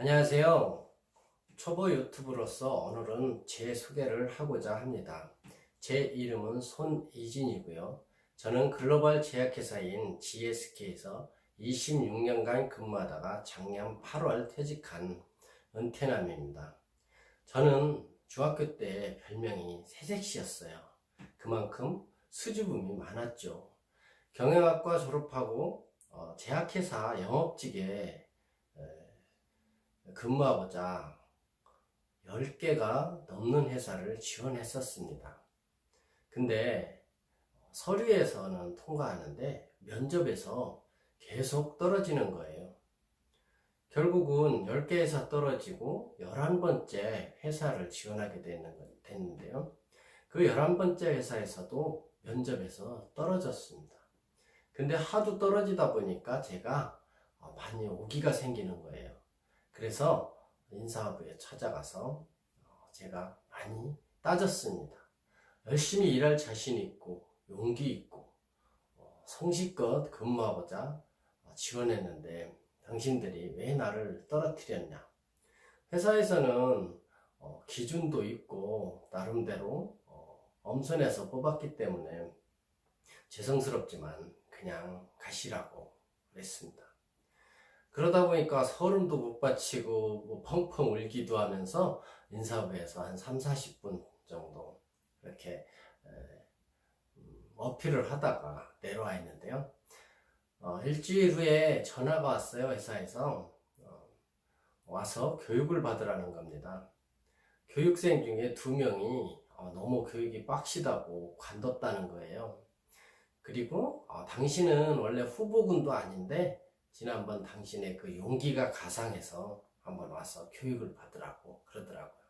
안녕하세요. 초보 유튜브로서 오늘은 제 소개를 하고자 합니다. 제 이름은 손이진이고요. 저는 글로벌 제약회사인 GSK에서 26년간 근무하다가 작년 8월 퇴직한 은퇴남입니다. 저는 중학교 때 별명이 새색시였어요. 그만큼 수줍음이 많았죠. 경영학과 졸업하고 어, 제약회사 영업직에 근무하고자 10개가 넘는 회사를 지원했었습니다. 근데 서류에서는 통과하는데 면접에서 계속 떨어지는 거예요. 결국은 10개 회사 떨어지고 11번째 회사를 지원하게 됐는데요. 그 11번째 회사에서도 면접에서 떨어졌습니다. 근데 하도 떨어지다 보니까 제가 많이 오기가 생기는 거예요. 그래서 인사부에 찾아가서 어, 제가 많이 따졌습니다. 열심히 일할 자신 있고 용기 있고 어, 성실껏 근무하고자 지원했는데 당신들이 왜 나를 떨어뜨렸냐? 회사에서는 어, 기준도 있고 나름대로 엄선해서 뽑았기 때문에 죄송스럽지만 그냥 가시라고 그랬습니다. 그러다 보니까 서름도 못 바치고 뭐 펑펑 울기도 하면서 인사부에서 한 3, 40분 정도 이렇게 음, 어필을 하다가 내려와 있는데요. 어, 일주일 후에 전화가 왔어요, 회사에서. 어, 와서 교육을 받으라는 겁니다. 교육생 중에 두 명이 어, 너무 교육이 빡시다고 관뒀다는 거예요. 그리고 어, 당신은 원래 후보군도 아닌데 지난번 당신의 그 용기가 가상해서 한번 와서 교육을 받으라고 그러더라고요.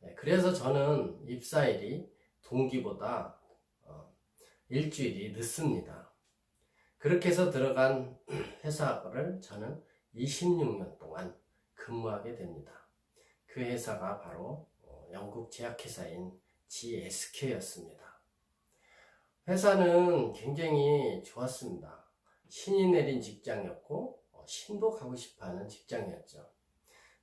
네, 그래서 저는 입사일이 동기보다 어, 일주일이 늦습니다. 그렇게 해서 들어간 회사를 저는 26년 동안 근무하게 됩니다. 그 회사가 바로 어, 영국 제약회사인 GSK였습니다. 회사는 굉장히 좋았습니다. 신이 내린 직장이었고 어, 신도 가고 싶어하는 직장이었죠.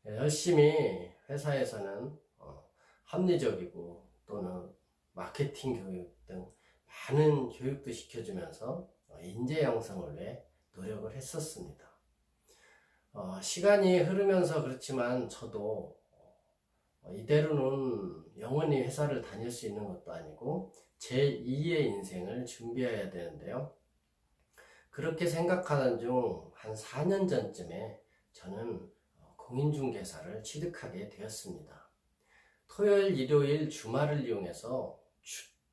열심히 회사에서는 어, 합리적이고 또는 마케팅 교육 등 많은 교육도 시켜주면서 어, 인재 양성을 위해 노력을 했었습니다. 시간이 흐르면서 그렇지만 저도 이대로는 영원히 회사를 다닐 수 있는 것도 아니고 제2의 인생을 준비해야 되는데요. 그렇게 생각하던 중 한 4년 전쯤에 저는 어, 공인중개사를 취득하게 되었습니다. 토요일, 일요일, 주말을 이용해서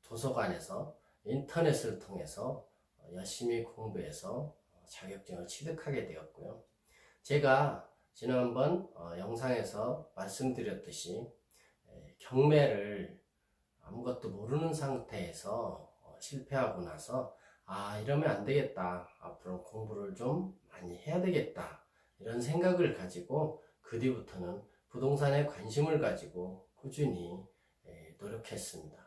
도서관에서 인터넷을 통해서 어, 열심히 공부해서 어, 자격증을 취득하게 되었고요. 제가 지난번 영상에서 말씀드렸듯이 경매를 아무것도 모르는 상태에서 실패하고 나서 아, 이러면 안 되겠다. 앞으로 공부를 좀 많이 해야 되겠다. 이런 생각을 가지고 그 뒤부터는 부동산에 관심을 가지고 꾸준히 노력했습니다.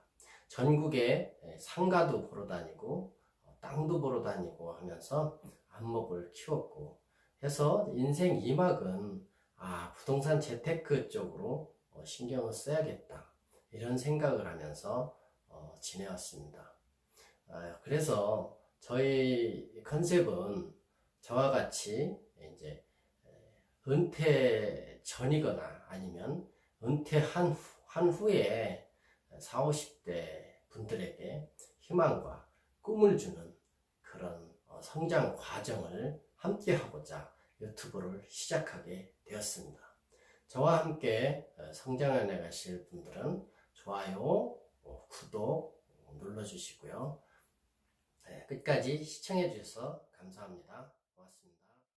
전국에 상가도 보러 다니고 어, 땅도 보러 다니고 하면서 안목을 키웠고 해서 인생 2막은 아, 부동산 재테크 쪽으로 어, 신경을 써야겠다. 이런 생각을 하면서 어, 지내왔습니다. 아, 그래서 저희 컨셉은 저와 같이 이제 은퇴 전이거나 아니면 은퇴한 한 후에 4, 50대 분들에게 희망과 꿈을 주는 그런 어, 성장 과정을 함께 하고자 유튜브를 시작하게 되었습니다. 저와 함께 어, 성장해 나가실 분들은 좋아요, 어, 구독 눌러주시고요. 네, 끝까지 시청해 주셔서 감사합니다.